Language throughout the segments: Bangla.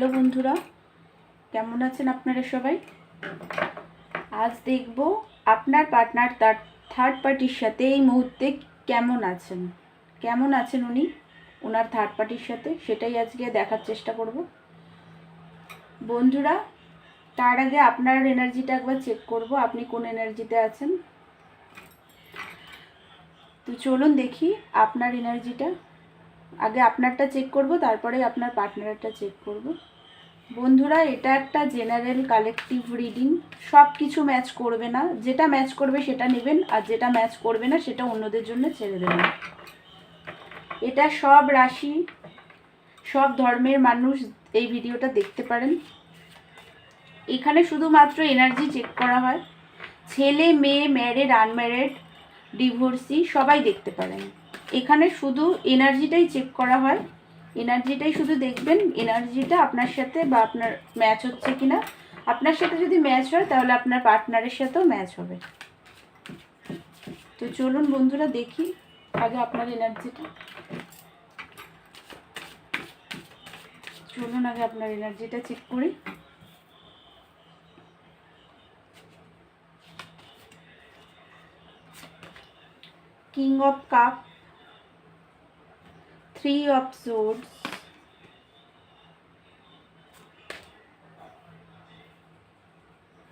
হ্যালো বন্ধুরা, কেমন আছেন আপনারা সবাই? আজ দেখব আপনার পার্টনার তার থার্ড পার্টির সাথে এই মুহূর্তে কেমন আছেন। কেমন আছেন উনি? ওনার থার্ড পার্টির সাথে, সেটাই আজকে দেখার চেষ্টা করব। বন্ধুরা, তার আগে আপনার এনার্জিটা একবার চেক করব, আপনি কোন এনার্জিতে আছেন? তো চলুন দেখি আপনার এনার্জিটা আগে আপনারটা চেক করব তারপরে আপনার পার্টনারটা চেক করব। বন্ধুরা, এটা একটা জেনারেল কালেকটিভ রিডিং সব কিছু ম্যাচ করবে না। যেটা ম্যাচ করবে সেটা নেবেন, আর যেটা ম্যাচ করবে না সেটা অন্যদের জন্য ছেড়ে দেবেন। এটা সব রাশি, সব ধর্মের মানুষ এই ভিডিওটা দেখতে পারেন। এখানে শুধুমাত্র এনার্জি চেক করা হয়। ছেলে, মেয়ে ম্যারেড আনম্যারেড ডিভোর্সি সবাই দেখতে পারেন। এখানে শুধু এনার্জিটাই চেক করা হয়। এনার্জিটাই শুধু দেখবেন এনার্জিটা আপনার সাথে বা আপনার ম্যাচ হচ্ছে কিনা। আপনার সাথে যদি ম্যাচ হয়, তাহলে আপনার পার্টনারের সাথেও ম্যাচ হবে। তো চলুন বন্ধুরা দেখি আগে আপনার এনার্জিটা চলুন আগে আপনার এনার্জিটা চেক করি। King of cup three of swords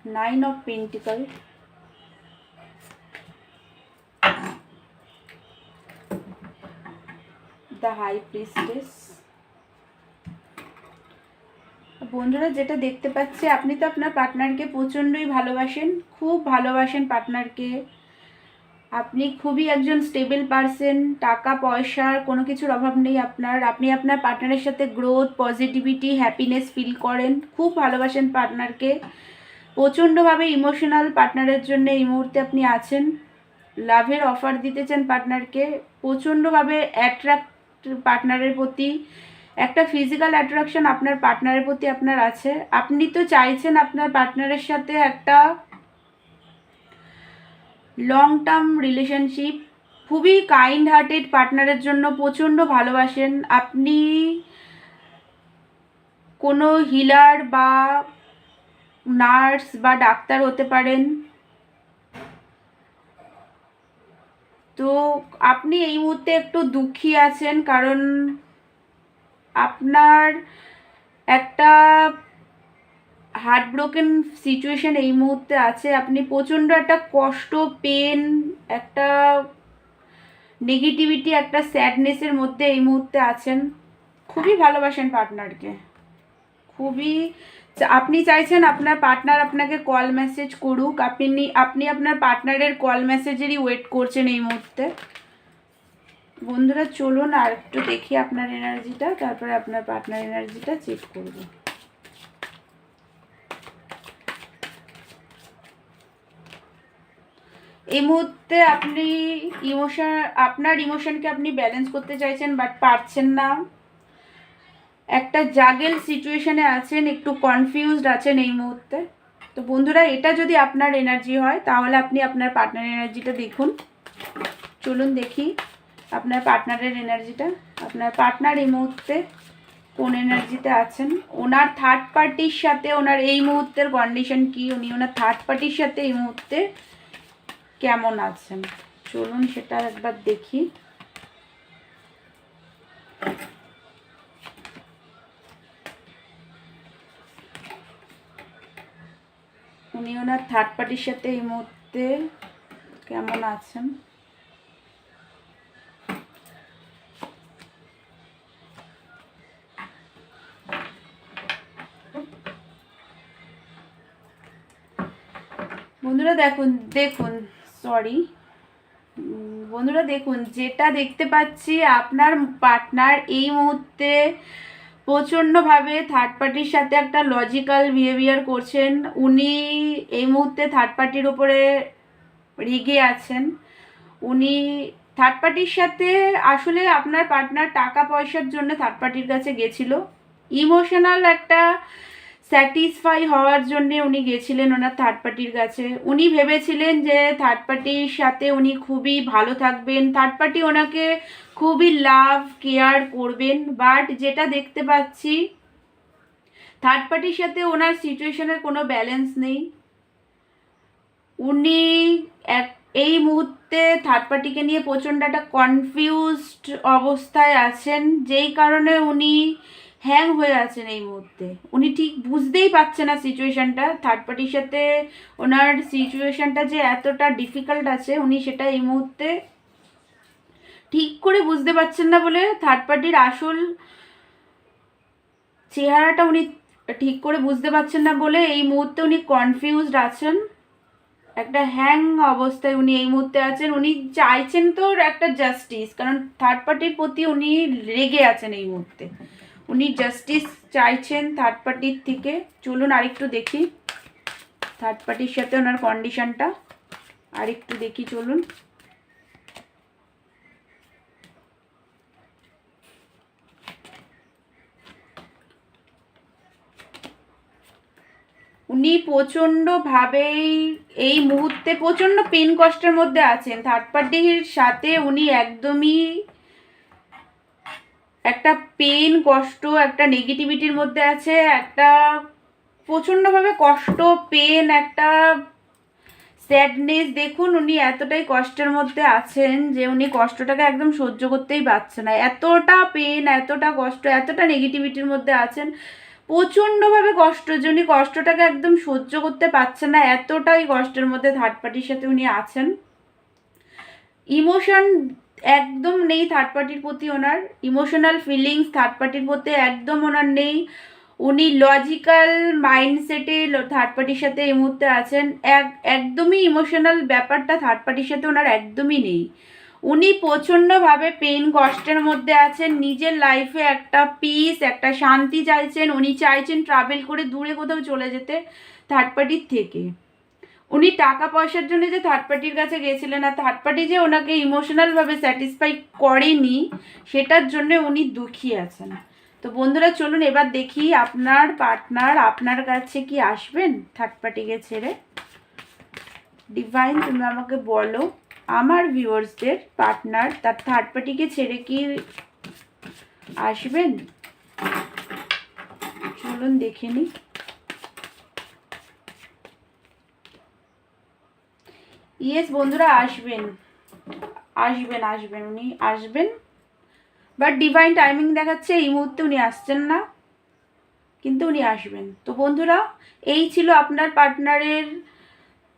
nine of pentacle. The high priestess. বন্ধুরা, যেটা দেখতে পাচ্ছি, আপনি তো আপনার পার্টনারকে প্রচণ্ডই ভালোবাসেন, খুব ভালোবাসেন পার্টনারকে আপনি খুবই একজন স্টেবল পারসন টাকা, পয়সার কোনো কিছুর অভাব নেই আপনার। আপনি আপনার পার্টনারের সাথে গ্রোথ পজিটিভিটি হ্যাপিনেস ফিল করেন। খুব ভালোবাসেন পার্টনারকে প্রচণ্ডভাবে ইমোশনাল পার্টনারের জন্য এই মুহূর্তে আপনি আছেন। লাভের অফার দিতে চান পার্টনারকে প্রচণ্ডভাবে অ্যাট্রাক্ট পার্টনারের প্রতি, একটা ফিজিক্যাল অ্যাট্রাকশন আপনার পার্টনারের প্রতি আপনার আছে। আপনি তো চাইছেন আপনার পার্টনারের সাথে একটা লং টার্ম রিলেশনশিপ খুবই কাইন্ড হার্টেড পার্টনারের জন্য প্রচণ্ড ভালোবাসেন। আপনি কোনো হিলার বা নার্স বা ডাক্তার হতে পারেন। তো আপনি এই মুহূর্তে একটু দুঃখী আছেন, কারণ আপনার একটা হার্ট ব্রোকেন সিচুয়েশন এই মুহূর্তে আছে। আপনি প্রচণ্ড একটা কষ্ট পেন একটা নেগেটিভিটি একটা স্যাডনেসের মধ্যে এই মুহূর্তে আছেন। খুবই ভালোবাসেন পার্টনারকে খুবই আপনি চাইছেন আপনার পার্টনার আপনাকে কল মেসেজ করুক। আপনি আপনি আপনার পার্টনারের কল মেসেজেরই ওয়েট করছেন এই মুহূর্তে। বন্ধুরা, চলুন আর একটু দেখি আপনার এনার্জিটা তারপরে আপনার পার্টনার এনার্জিটা চেক করব। এই মুহূর্তে আপনি ইমোশন আপনার ইমোশনকে আপনি ব্যালেন্স করতে চাইছেন বাট পারছেন না। একটা জাগেল সিচুয়েশনে আছেন, একটু কনফিউজড আছেন এই মুহূর্তে। তো বন্ধুরা, এটা যদি আপনার এনার্জি হয়, তাহলে আপনি আপনার পার্টনার এনার্জিটা দেখুন। চলুন দেখি আপনার পার্টনারের এনার্জিটা আপনার পার্টনার এই মুহূর্তে কোন এনার্জিতে আছেন? ওনার থার্ড পার্টির সাথে ওনার এই মুহূর্তের কন্ডিশন কি? উনি ওনার থার্ড পার্টির সাথে এই মুহূর্তে কেমন আছেন? চলুন সেটা একবার দেখি। উনি ওনার থার্ড পার্টির সাথে এই মুহূর্তে কেমন আছেন? বন্ধুরা দেখুন দেখুন। সরি বন্ধুরা দেখুন, যেটা দেখতে পাচ্ছি, আপনার পার্টনার এই মুহূর্তে প্রচণ্ডভাবে থার্ড পার্টির সাথে একটা লজিক্যাল বিহেভিয়ার করছেন। উনি এই মুহূর্তে থার্ড পার্টির ওপরে রেগে আছেন। উনি থার্ড পার্টির সাথে আসলে আপনার পার্টনার টাকা পয়সার জন্য থার্ড পার্টির কাছে গেছিল। ইমোশনাল একটা স্যাটিসফাই হওয়ার জন্য উনি গেছিলেন ওনার থার্ড পার্টির কাছে। উনি ভেবেছিলেন যে থার্ড পার্টির সাথে উনি খুবই ভালো থাকবেন। থার্ড পার্টি ওনাকে খুবই লাভ কেয়ার করবেন। বাট যেটা দেখতে পাচ্ছি থার্ড পার্টির সাথে ওনার সিচুয়েশনের কোনো ব্যালেন্স নেই। উনি এক, এই মুহূর্তে থার্ড পার্টিকে নিয়ে প্রচণ্ড একটা কনফিউজড অবস্থায় আছেন। যেই কারণে উনি হ্যাং হয়ে আছেন এই মুহূর্তে। উনি ঠিক বুঝতেই পারছে না সিচুয়েশনটা থার্ড পার্টির সাথে ওনার সিচুয়েশানটা যে এতটা ডিফিকাল্ট আছে, উনি সেটা এই মুহূর্তে ঠিক করে বুঝতে পারছেন না বলে থার্ড পার্টির আসল চেহারাটা উনি ঠিক করে বুঝতে পারছেন না বলে এই মুহূর্তে উনি কনফিউজড আছেন। একটা হ্যাং অবস্থায় উনি এই মুহূর্তে আছেন। উনি চাইছেন তো একটা জাস্টিস কারণ থার্ড পার্টির প্রতি উনি রেগে আছেন এই মুহূর্তে। উনি জাস্টিস চাইছেন থার্ড পার্টির থেকে। চলুন আরেকটু দেখি। থার্ড পার্টির সাথে ওনার কন্ডিশনটা আরেকটু দেখি, চলুন। উনি প্রচণ্ডভাবেই এই মুহূর্তে প্রচণ্ড পেন কষ্টের মধ্যে আছেন। থার্ড পার্টির সাথে উনি একদমই একটা পেন কষ্ট, একটা নেগেটিভিটির মধ্যে আছে, একটা প্রচণ্ডভাবে কষ্ট পেন একটা স্যাডনেস দেখুন, উনি এতটাই কষ্টের মধ্যে আছেন যে উনি কষ্টটাকে একদম সহ্য করতেই পারছে না। এতটা পেন এতটা কষ্ট, এতটা নেগেটিভিটির মধ্যে আছেন, প্রচণ্ডভাবে কষ্ট যে উনি কষ্টটাকে একদম সহ্য করতে পারছেন না, এতটাই কষ্টের মধ্যে থার্ড পার্টির সাথে উনি আছেন। ইমোশন একদম নেই থার্ড পার্টির প্রতি ওনার। ইমোশনাল ফিলিংস থার্ড পার্টির প্রতি একদম ওনার নেই। উনি লজিক্যাল মাইন্ডসেটে থার্ড পার্টির সাথে এই মুহূর্তে আছেন। এক একদমই ইমোশনাল ব্যাপারটা থার্ড পার্টির সাথে ওনার একদমই নেই। উনি প্রচণ্ডভাবে পেন কষ্টের মধ্যে আছেন। নিজের লাইফে একটা পিস একটা শান্তি চাইছেন। উনি চাইছেন ট্রাভেল করে দূরে কোথাও চলে যেতে থার্ড পার্টির থেকে। উনি টাকা পয়সার জন্য যে থার্ড পার্টির কাছে গেছিলেন আর থার্ড পার্টি যে ওনাকে ইমোশনালভাবে স্যাটিসফাই করেনি, সেটার জন্য উনি দুঃখী আছেন। তো বন্ধুরা, চলুন এবার দেখি আপনার পার্টনার আপনার কাছে কি আসবেন থার্ড পার্টিকে ছেড়ে? ডিভাইন তুমি আমাকে বলো, আমার ভিউয়ার্সদের পার্টনার তার থার্ড পার্টিকে ছেড়ে কি আসবেন? চলুন দেখে নিই। ইয়েস বন্ধুরা, আসবেন। আসবেন আসবেন, উনি আসবেন। বাট ডিভাইন টাইমিং দেখাচ্ছে, এই মুহূর্তে উনি আসছেন না। কিন্তু উনি আসবেন। তো বন্ধুরা, এই ছিল আপনার পার্টনারের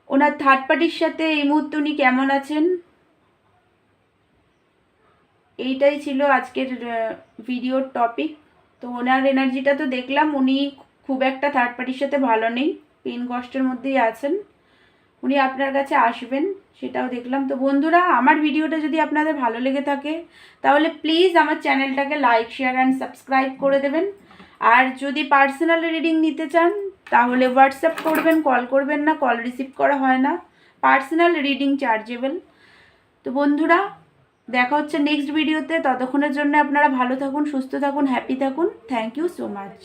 ওনার থার্ড পার্টির সাথে এই মুহূর্তে উনি কেমন আছেন? এইটাই ছিল আজকের ভিডিওর টপিক তো ওনার এনার্জিটা তো দেখলাম, উনি খুব একটা থার্ড পার্টির সাথে ভালো নেই। পেন কষ্টের মধ্যেই আছেন। উনি আপনার কাছে আসবেন, সেটাও দেখলাম। তো বন্ধুরা, আমার ভিডিওটা যদি আপনাদের ভালো লেগে থাকে, তাহলে প্লিজ আমার চ্যানেলটাকে লাইক শেয়ার অ্যান্ড সাবস্ক্রাইব করে দেবেন। আর যদি পার্সোনাল রিডিং নিতে চান, তাহলে হোয়াটসঅ্যাপ করবেন কল করবেন না কল রিসিভ করা হয় না। পার্সোনাল রিডিং চার্জেবল তো বন্ধুরা, দেখা হচ্ছে নেক্সট ভিডিওতে ততক্ষণের জন্য আপনারা ভালো থাকুন, সুস্থ থাকুন হ্যাপি থাকুন। Thank you so much